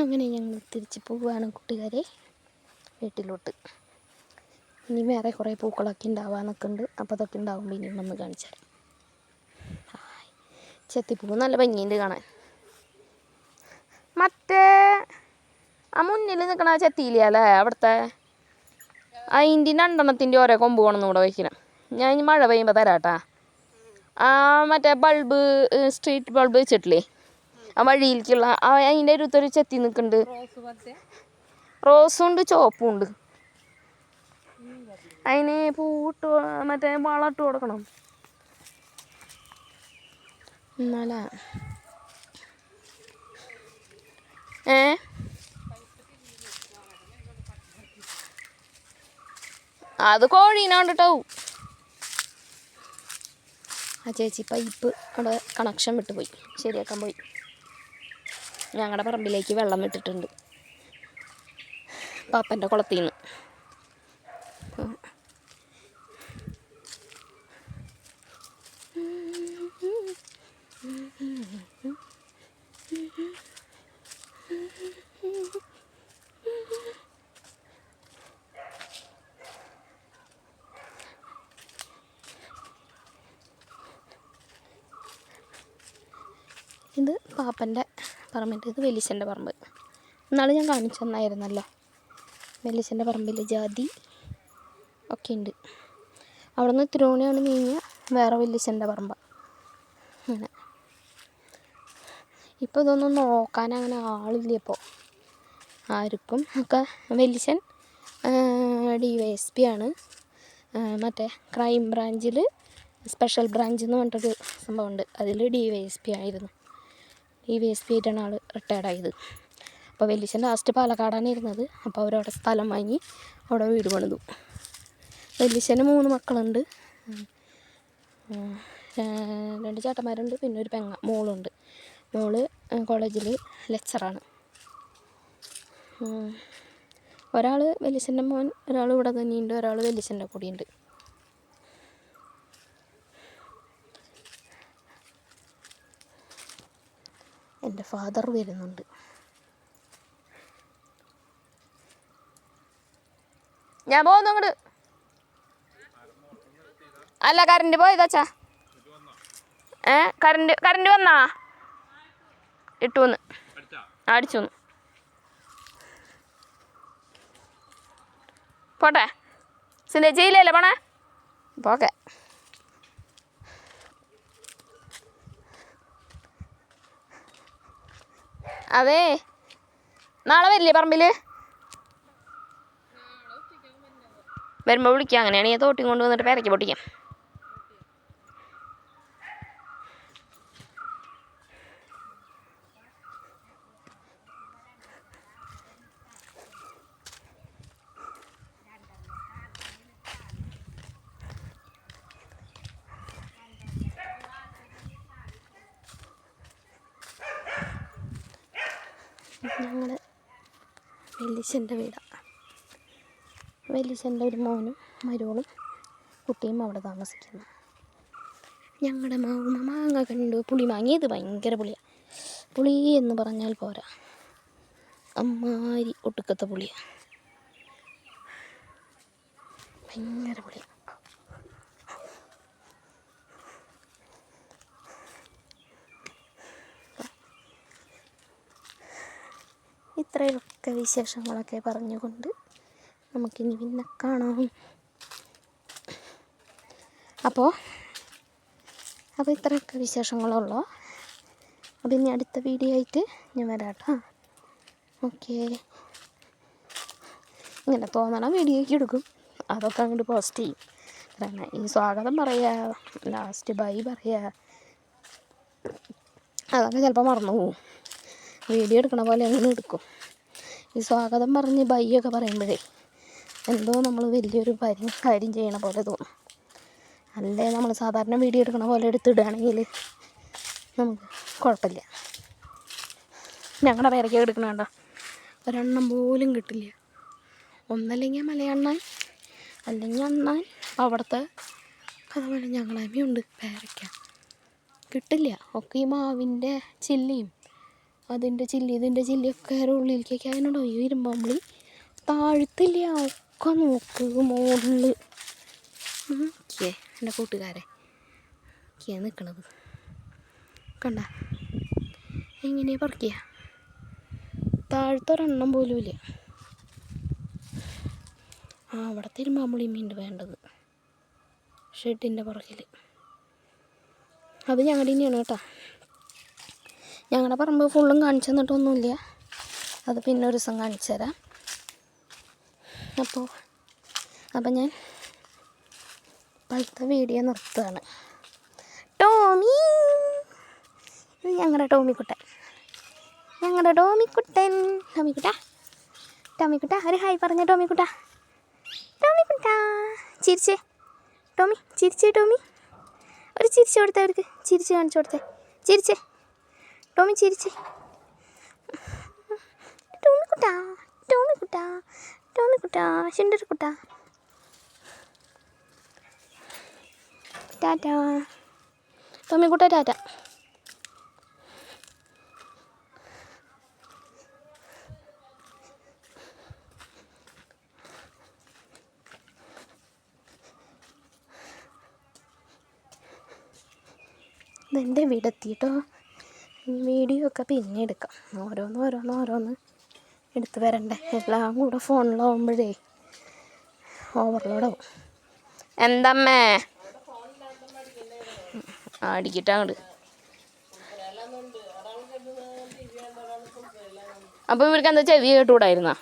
അങ്ങനെ ഞങ്ങൾ തിരിച്ച് പോവുകയാണ് കൂട്ടുകാരെ വീട്ടിലോട്ട്. ഇനി വേറെ കുറേ പൂക്കളൊക്കെ ഉണ്ടാവാനൊക്കെ ഉണ്ട്. അപ്പോൾ അതൊക്കെ ഉണ്ടാവുമ്പോൾ ഇനി വന്ന് കാണിച്ചു തരാം. ഹായ്. ചെത്തിപ്പൂ നല്ല ഭംഗിയുണ്ട് കാണാൻ. മറ്റേ ആ മുന്നിൽ നിൽക്കണ ചെത്തിയില്ല അവിടുത്തെ? അതിന്റെ രണ്ടെണ്ണത്തിന്റെ ഓരോ കൊമ്പ് കൊണ്ടൊന്നും കൂടെ വയ്ക്കണം ഞാൻ ഇനി മഴ പെയ്യുമ്പോൾ തരാട്ടാ. ആ മറ്റേ ബൾബ് സ്ട്രീറ്റ് ബൾബ് വെച്ചിട്ടില്ലേ? ആ വഴിയിലേക്കുള്ള അതിന്റെ അടുത്തൊരു ചെത്തി നിൽക്കുന്നുണ്ട്. റോസും ഉണ്ട് ചോപ്പും ഉണ്ട് അതിന് പൂട്ട് മറ്റേ വളമിട്ട് കൊടുക്കണം. എന്നാലാ? ഏ? അത് കോഴീനാണ്ടിട്ടാവും ആ ചേച്ചി പൈപ്പ് അവിടെ കണക്ഷൻ വിട്ടുപോയി. ശരിയാക്കാൻ പോയി. ഞങ്ങളുടെ പറമ്പിലേക്ക് വെള്ളം വിട്ടിട്ടുണ്ട്. പാപ്പന്റെ കുളത്തിൽ നിന്ന് ഇത് പാപ്പന്റെ പറമ്പിന്റെ ഇത് വെലിച്ചന്റെ പറമ്പ്. എന്നാലും ഞാൻ കാണിച്ചു തന്നായിരുന്നല്ലോ. വെലിച്ചന്റെ പറമ്പിൽ ജാതി ഒക്കെ ഉണ്ട്. അവിടെ നിന്ന് തിരുവോണിയാണ് നീങ്ങിയ വേറെ വെല്ലിശന്റെ പറമ്പ. അങ്ങനെ. ഇപ്പോൾ ഇതൊന്നും നോക്കാൻ അങ്ങനെ ആളില്ല ഇപ്പോൾ ആർക്കും. ഒക്കെ Vellichan D Y S P ആണ്. മറ്റേ ക്രൈം ബ്രാഞ്ചിൽ സ്പെഷ്യൽ ബ്രാഞ്ച് എന്ന് പറഞ്ഞിട്ടൊരു സംഭവമുണ്ട് അതിൽ ഡി വൈ എസ് പി ആയിരുന്നു. ഡി വേസ്റ്റ് എസ് ആൾ റിട്ടയർഡ് ആയത്. അപ്പോൾ വെല്ലിശൻ ലാസ്റ്റ് പാലക്കാടാണ് ഇരുന്നത്. അപ്പോൾ അവരവിടെ സ്ഥലം വാങ്ങി അവിടെ വീട് പണിതു. വെല്ലിശന് മൂന്ന് മക്കളുണ്ട്. രണ്ട് ചേട്ടന്മാരുണ്ട് പിന്നെ ഒരു പെങ്ങ മോളുണ്ട്. മോൾ കോളേജിൽ ലെക്ചറാണ് ഒരാൾ വെല്ലിശന്റെ മോൻ ഒരാൾ ഇവിടെ തന്നെയുണ്ട് ഒരാൾ വെല്ലിശന്റെ കൂടെയുണ്ട്. എന്റെ ഫാദർ വരുന്നുണ്ട്. ഞാൻ പോകുന്നു അങ്ങോട്ട് അല്ല കറണ്ട് പോയതാച്ചാ ഏ കറണ്ട് കറണ്ട് വന്നാ? ഇട്ടു വന്ന് അടിച്ചു വന്നു പോട്ടെ. സിന്ധ ചെയ്യില്ലല്ലോ പോണേ? പോക്കെ. അതെ. നാളെ വരില്ലേ പറമ്പിൽ? വരുമ്പോൾ വിളിക്കാം അങ്ങനെയാണെങ്കിൽ തോട്ടി കൊണ്ട് വന്നിട്ട് പേരയ്ക്ക് പൊട്ടിക്കാം. ഞങ്ങൾ വെല്ലിശന്റെ വീടാണ് വെല്ലിശന്റെ ഒരു മോനും മരുവളും കുട്ടിയും അവിടെ താമസിക്കുന്നു. ഞങ്ങളുടെ മാങ്ങ മാങ്ങ കണ്ടു. പുളി മാങ്ങിയത് ഭയങ്കര പുളിയാണ് പുളി എന്ന് പറഞ്ഞാൽ പോരാ. അമ്മാരി ഒട്ടുക്കത്തെ പുളിയാണ് ഭയങ്കര പുളിയാണ് ഇത്രയൊക്കെ വിശേഷങ്ങളൊക്കെ പറഞ്ഞുകൊണ്ട് നമുക്കിനി പിന്നെ കാണാം. അപ്പോൾ അപ്പോൾ ഇത്രയൊക്കെ വിശേഷങ്ങളുള്ളൂ. അപ്പോൾ ഇനി അടുത്ത വീഡിയോ ആയിട്ട് ഞാൻ വരാം കേട്ടോ ഓക്കെ ഇങ്ങനെ തോന്നണ വീഡിയോയ്ക്ക് എടുക്കും. അതൊക്കെ അങ്ങോട്ട് പോസ്റ്റ് ചെയ്യും. കാരണം ഈ സ്വാഗതം പറയുക ലാസ്റ്റ് ബൈ പറയുക അതൊക്കെ ചിലപ്പോൾ മറന്നു പോവും. വീഡിയോ എടുക്കണ പോലെ അങ്ങനെ എടുക്കും. ഈ സ്വാഗതം പറഞ്ഞ് ബൈയൊക്കെ പറയുമ്പോഴേ എന്തോ നമ്മൾ വലിയൊരു കാര്യം കാര്യം ചെയ്യണ പോലെ തോന്നും. അല്ലേ നമ്മൾ സാധാരണ വീഡിയോ എടുക്കണ പോലെ എടുത്തിടുകയാണെങ്കിൽ നമുക്ക് കുഴപ്പമില്ല. ഞങ്ങളുടെ പേരൊക്കെ എടുക്കണ കണ്ടോ? ഒരെണ്ണം പോലും കിട്ടില്ല. ഒന്നല്ലെങ്കിൽ മലയണ്ണാൻ അല്ലെങ്കിൽ അണ്ണാൻ അവിടുത്തെ അതുപോലെ പോലെ ഞങ്ങളമ്മയുണ്ട് പേരയ്ക്ക കിട്ടില്ല. ഒക്കെ ഈ മാവിന്റെ ചില്ലിയും അതിന്റെ ചില്ലി ഇതിന്റെ ചില്ലിയൊക്കെ ഉള്ളിലേക്കൊക്കെ അതിനുണ്ടോ ഈ ഇരുമ്പാമ്പുളി താഴ്ത്തില്ല ഒക്കെ നോക്ക് മുകളിൽ ഓക്കേ എന്റെ കൂട്ടുകാരെ. കേ നിൽക്കണത് കണ്ട എങ്ങനെയാ പറിക്കുക താഴത്തൊരെണ്ണം പോലും ഇല്ല. ആ അവിടെ തിരുമ്പാമ്പുളി മീൻ വേണ്ടത്. ഷെഡിന്റെ പുറകിൽ അത് ഞങ്ങളുടെ തന്നെയാണ് കേട്ടോ. ഞങ്ങളുടെ പറമ്പ് ഫുള്ളും കാണിച്ചു തന്നിട്ടൊന്നുമില്ല അത് പിന്നെ ഒരു ദിവസം കാണിച്ചു തരാം. അപ്പോൾ അപ്പം ഞാൻ ഇപ്പോഴത്തെ വീഡിയോ നിർത്തുകയാണ് ടോമി! ഞങ്ങളുടെ ടോമിക്കുട്ടൻ. ഞങ്ങളുടെ ടോമിക്കുട്ടൻ. ടോമിക്കുട്ട. ടോമിക്കുട്ട ഒരു ഹായ് പറഞ്ഞ ടോമിക്കുട്ട. ടോമിക്കുട്ട ചിരിച്ചേ. ടോമി ചിരിച്ചേ ടോമി. ഒരു ചിരിച്ചു കൊടുത്തേ അവർക്ക്. ചിരിച്ച് കാണിച്ചു കൊടുത്തേ. ചിരിച്ചേ. ടോമി ചിരിച്ച്. ടോമി കുട്ടാ ടോമി കുട്ടാ ടോമിക്കുട്ട കുട്ടാ ടോമിക്കുട്ട ശുണ്ടർക്കുട്ട ടാറ്റ. ടോമിക്കുട്ട ടാറ്റ. ഇതെന്റെ വീടെത്തിട്ടോ വീഡിയോ ഒക്കെ പിന്നെ എടുക്കാം. ഓരോന്ന് ഓരോന്ന് ഓരോന്ന് എടുത്ത് വരണ്ടേ. എല്ലാം കൂടെ ഫോണിലാവുമ്പോഴേ ഓവർലോഡാവും. എന്തമ്മേ? അടിക്കട്ടെ അങ്ങോട്ട് അപ്പോൾ ഇവർക്ക് എന്താ ചെവി കേട്ടുകൂടായിരുന്നാ